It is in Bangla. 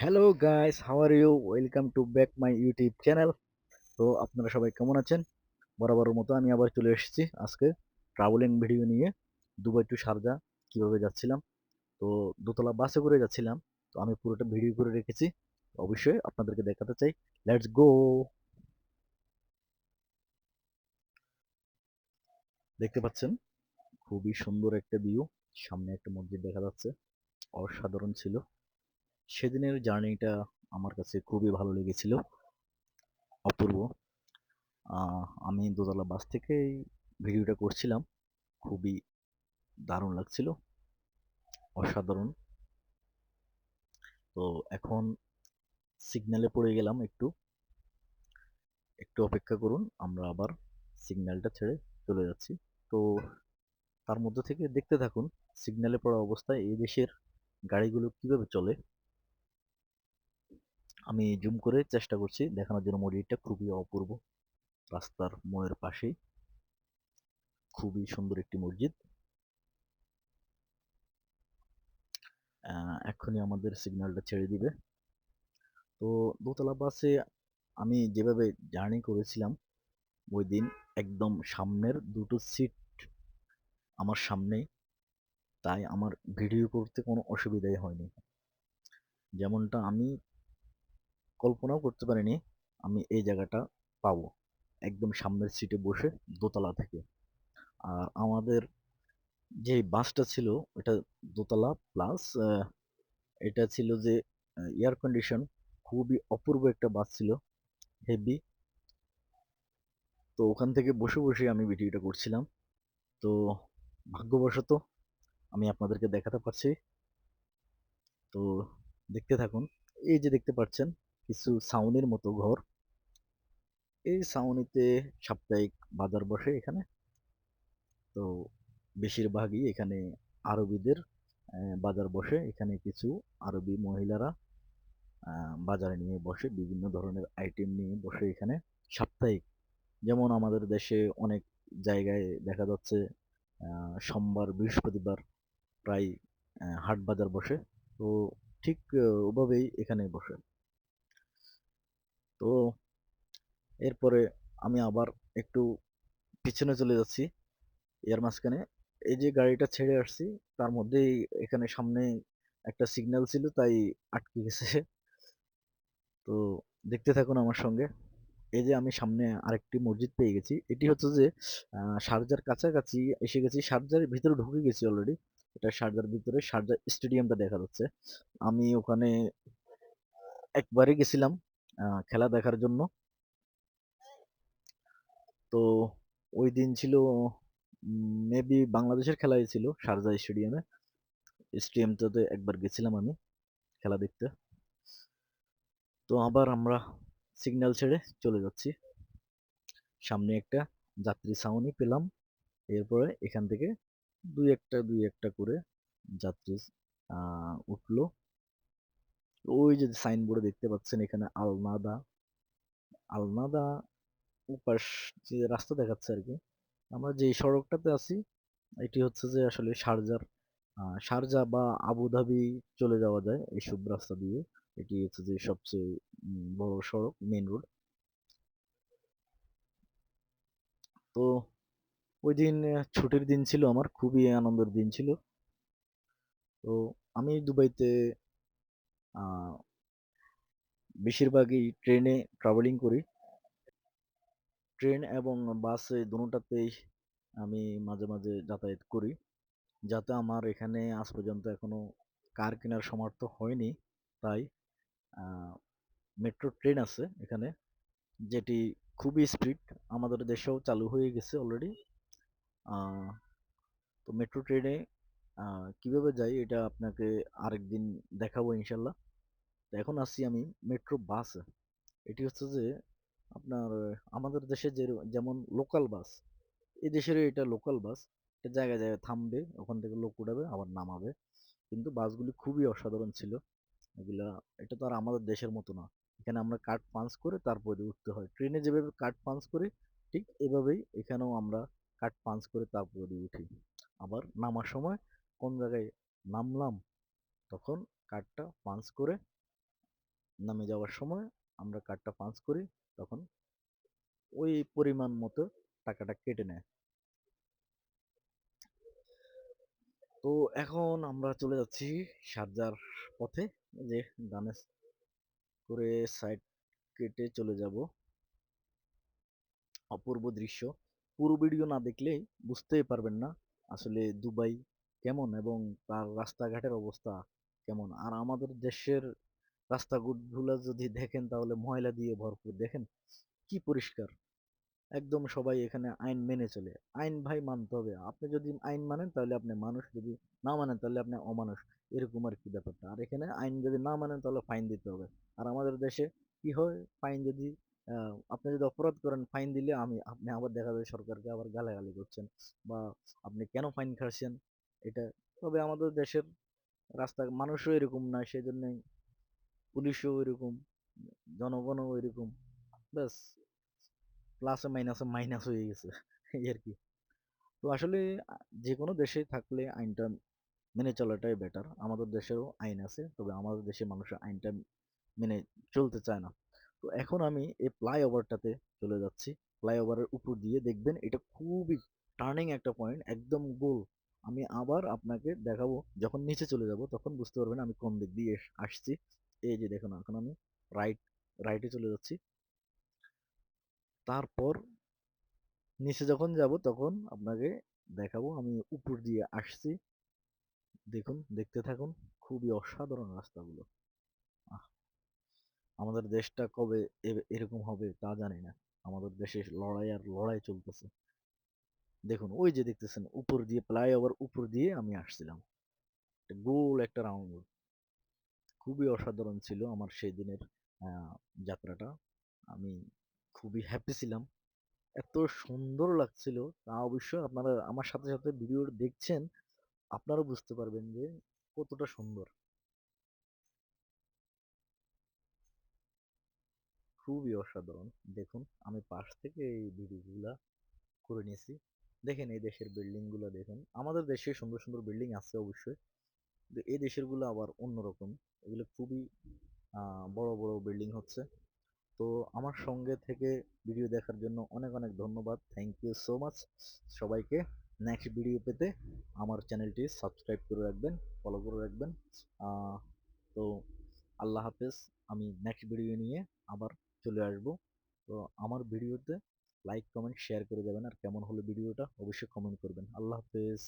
Hello guys how are you welcome to back my YouTube channel তো আপনারা সবাই কেমন আছেন? বরাবরের মতো আমি আবার চলে এসেছি আজকে ট্রাভেলিং ভিডিও নিয়ে দুবাই টু সারজা কীভাবে যাচ্ছিলাম। তো দোতলা বাসে করে যাচ্ছিলাম। তো আমি পুরোটা ভিডিও করে রেখেছি। অবশ্যই আপনাদেরকে দেখাতে চাই। লেটস গো দেখতে পাচ্ছেন? খুবই সুন্দর একটা ভিউ সামনে একটা মসজিদ দেখা যাচ্ছে। অসাধারণ ছিল। সেদিনের জার্নিটা আমার কাছে খুবই ভালো লেগেছিল। অপূর্ব। আমি দোতলা বাস থেকে ভিডিওটা করছিলাম। খুবই দারুণ লাগছিল। অসাধারণ। তো এখন সিগন্যালে পড়ে গেলাম একটু। একটু অপেক্ষা করুন, আমরা আবার সিগন্যালটা ছেড়ে চলে যাচ্ছি। তো তার মধ্যে থেকে দেখতে থাকুন, সিগন্যালে পড়া অবস্থায় এই দেশের গাড়িগুলো কীভাবে চলে? আমি জুম করে চেষ্টা করছি, দেখানোর জন্য মসজিদটা খুবই অপূর্ব। রাস্তার মোড়ের পাশেই। খুবই সুন্দর একটি মসজিদ। এক্ষুনি আমাদের সিগন্যালটা ছেড়ে দিবে। তো দোতলা বাসে আমি যেভাবে জার্নি করেছিলাম, ওই দিন একদম সামনের দুটো সিট আমার সামনেই। তাই আমার ভিডিও করতে কোনো অসুবিধাই হয়নি। যেমনটা আমি কল্পনাও করতে পারিনি আমি এই জায়গাটা পাবো। একদম সামনের সিটে বসে দোতলা থেকে। আর আমাদের যে বাসটা ছিল এটা দোতলা প্লাস এটা ছিল যে এয়ার কন্ডিশন খুবই অপূর্ব একটা বাস ছিল হেভি তো ওখান থেকে বসে বসে আমি ভিডিওটা করছিলাম। তো ভাগ্যবশত আমি আপনাদেরকে দেখাতে পারছি। তো দেখতে থাকুন, এই যে দেখতে পাচ্ছেন কিছু ছাউনির মতো ঘর। এই ছাউনিতে সাপ্তাহিক বাজার বসে এখানে। তো বেশিরভাগই এখানে আরবিদের বাজার বসে। এখানে কিছু আরবি মহিলারা বাজারে নিয়ে বসে, বিভিন্ন ধরনের আইটেম নিয়ে বসে এখানে সাপ্তাহিক। যেমন আমাদের দেশে অনেক জায়গায় দেখা যাচ্ছে সোমবার, বৃহস্পতিবার প্রায় হাট বাজার বসে। তো ঠিক ওভাবেই এখানে বসে। তো এরপরে আমি আবার একটু পিছনে চলে যাচ্ছি এর মাঝখানে। এই যে গাড়িটা ছেড়ে আসছি তার মধ্যেই এখানে সামনে একটা সিগন্যাল ছিল তাই আটকে গেছে। তো দেখতে থাকুন আমার সঙ্গে। এই যে আমি সামনে আরেকটি মসজিদ পেয়ে গেছি। এটি হচ্ছে যে আহ, শারজার কাছাকাছি এসে গেছি। শারজার ভিতরে ঢুকে গেছি অলরেডি এটা শারজার ভিতরে শারজা স্টেডিয়ামটা দেখা যাচ্ছে। আমি ওখানে একবারই গেছিলাম। খেলা দেখার জন্য। তো ওই দিন ছিল মেবি বাংলাদেশের খেলাই ছিল শারজা স্টেডিয়ামে। স্টেডিয়ামটাতে একবার গেছিলাম আমি খেলা দেখতে। তো আবার আমরা সিগন্যাল ছেড়ে চলে যাচ্ছি। সামনে একটা যাত্রী ছাউনি পেলাম। এরপরে এখান থেকে দুই একটা দুই একটা করে যাত্রী উঠল। ওই যে সাইনবোর্ডে দেখতে পাচ্ছেন এখানে আলনাদা। আলনাদা উপাস যে রাস্তা দেখাচ্ছে আর কি আমরা যে সড়কটাতে আছি এটি হচ্ছে যে আসলে শারজার আহ, শারজা বা আবুধাবি চলে যাওয়া যায় এই সব রাস্তা দিয়ে। এটি হচ্ছে যে সবচেয়ে বড় সড়ক মেইন রোড তো ওই দিন ছুটির দিন ছিল আমার খুবই আনন্দের দিন ছিল। তো আমি দুবাইতে বেশিরভাগই ট্রেনে ট্রাভেলিং করি। ট্রেন এবং বাসে দুটাতেই আমি মাঝে মাঝে যাতায়াত করি। যাতে আমার এখানে আজ পর্যন্ত এখনও কার কেনার সামর্থ্য হয়নি, তাই মেট্রো ট্রেন আছে এখানে, যেটি খুবই স্পিড আমাদের দেশেও চালু হয়ে গেছে অলরেডি তো মেট্রো ট্রেনে কীভাবে যাই এটা আপনাকে আরেকদিন দেখাবো ইনশাল্লাহ। তো এখন আসছি আমি মেট্রো বাসে এটি হচ্ছে যে আপনার আমাদের দেশে যে যেমন লোকাল বাস এই দেশের এটা লোকাল বাস এটা জায়গায় জায়গায় থামবে, ওখান থেকে লোক উঠাবে, আবার নামাবে। কিন্তু বাসগুলি খুবই অসাধারণ ছিল। এগুলা, এটা তো আর আমাদের দেশের মতো না। এখানে আমরা কার্ড পাঞ্চ করে তারপরে উঠতে হয়। ট্রেনে যেভাবে কার্ড পাঞ্চ করি, ঠিক এভাবেই এখানেও আমরা কার্ড পাঞ্চ করে তারপরে উঠি। আবার নামার সময় কোন জায়গায় নামলাম, তখন কার্ডটা পাঞ্চ করে নামে যাওয়ার সময় আমরা কার্ডটা পাঞ্চ করি, তখন ওই পরিমাণ মতো টাকাটা কেটে নেয়। তো এখন আমরা চলে যাচ্ছি শারজার পথে যে ডানে করে সাইড কেটে চলে যাব। অপূর্ব দৃশ্য। পুরো ভিডিও না দেখলেই বুঝতেই পারবেন না আসলে দুবাই কেমন এবং তার রাস্তাঘাটের অবস্থা কেমন? আর আমাদের দেশের রাস্তাগুলো যদি দেখেন তাহলে ময়লা দিয়ে ভরপুর। দেখেন কি পরিষ্কার। একদম সবাই এখানে আইন মেনে চলে। আইন ভাই মানতে হবে। আপনি যদি আইন মানেন তাহলে আপনি মানুষ, যদি না মানেন তাহলে আপনি অমানুষ। এরকম আর কি ব্যাপারটা। আর এখানে আইন যদি না মানেন তাহলে ফাইন দিতে হবে। আর আমাদের দেশে কি হয়? ফাইন যদি আপনি যদি অপরাধ করেন, ফাইন দিলে আমি, আপনি আবার দেখা যায় সরকারকে আবার গালাগালি করছেন বা আপনি কেন ফাইন খাচ্ছেন? এটা তবে আমাদের দেশের রাস্তা মানুষও এরকম না সেই জন্যই পুলিশও এরকম জনগণও এরকম ব্যাস প্লাসে মাইনাসে মাইনাস হয়ে গেছে, এই আর কি। তো আসলে যে কোনো দেশে থাকলে আইনটা মেনে চলাটাই বেটার আমাদের দেশেও আইন আছে, তবে আমাদের দেশে মানুষের আইনটা মেনে চলতে চায় না। তো এখন আমি এই ফ্লাইওভারটাতে চলে যাচ্ছি। ফ্লাইওভারের উপর দিয়ে দেখবেন এটা খুবই টার্নিং একটা পয়েন্ট একদম গোল। আমি আবার আপনাকে দেখাবো, যখন নিচে চলে যাব তখন বুঝতে পারবেন আমি কোন দিক দিয়ে আসছি। এই যে দেখুন, এখন আমি রাইট রাইটে চলে যাচ্ছি। তারপর নিচে যখন যাব তখন আপনাকে দেখাবো, আমি উপর দিয়ে আসছি। দেখুন, দেখতে থাকুন, খুবই অসাধারণ রাস্তাগুলো। আমাদের দেশটা কবে এরকম হবে তা জানি না। আমাদের দেশে লড়াই আর লড়াই চলতেছে। দেখুন, ওই যে দেখতেছেন, উপর দিয়ে ফ্লাইওভার উপর দিয়ে আমি আসছিলাম। গোল একটা রাউন্ড। খুবই অসাধারণ ছিল আমার সেই দিনের যাত্রাটা। আমি খুবই হ্যাপি ছিলাম। এত সুন্দর লাগছিল। তা অবশ্যই আপনারা আমার সাথে সাথে ভিডিও দেখছেন আপনারা বুঝতে পারবেন যে কতটা সুন্দর। খুবই অসাধারণ। দেখুন, আমি পাশ থেকে এই ভিডিওগুলা করে নিয়েছি। দেখেন এই দেশের বিল্ডিংগুলো দেখুন, আমাদের দেশে সুন্দর সুন্দর বিল্ডিং আছে অবশ্যই। কিন্তু এই দেশেরগুলো আবার অন্যরকম। এগুলো খুবই বড় বড় বিল্ডিং হচ্ছে। তো আমার সঙ্গে থেকে ভিডিও দেখার জন্য অনেক অনেক ধন্যবাদ। থ্যাংক ইউ সো মাচ সবাইকে নেক্সট ভিডিও পেতে আমার চ্যানেলটি সাবস্ক্রাইব করে রাখবেন ফলো করে রাখবেন। তো আল্লাহ হাফেজ। আমি নেক্সট ভিডিও নিয়ে আবার চলে আসব। তো আমার ভিডিওতে লাইক কমেন্ট শেয়ার করে দেবেন আর কেমন হলো ভিডিওটা অবশ্যই কমেন্ট করবেন। আল্লাহ হাফেজ।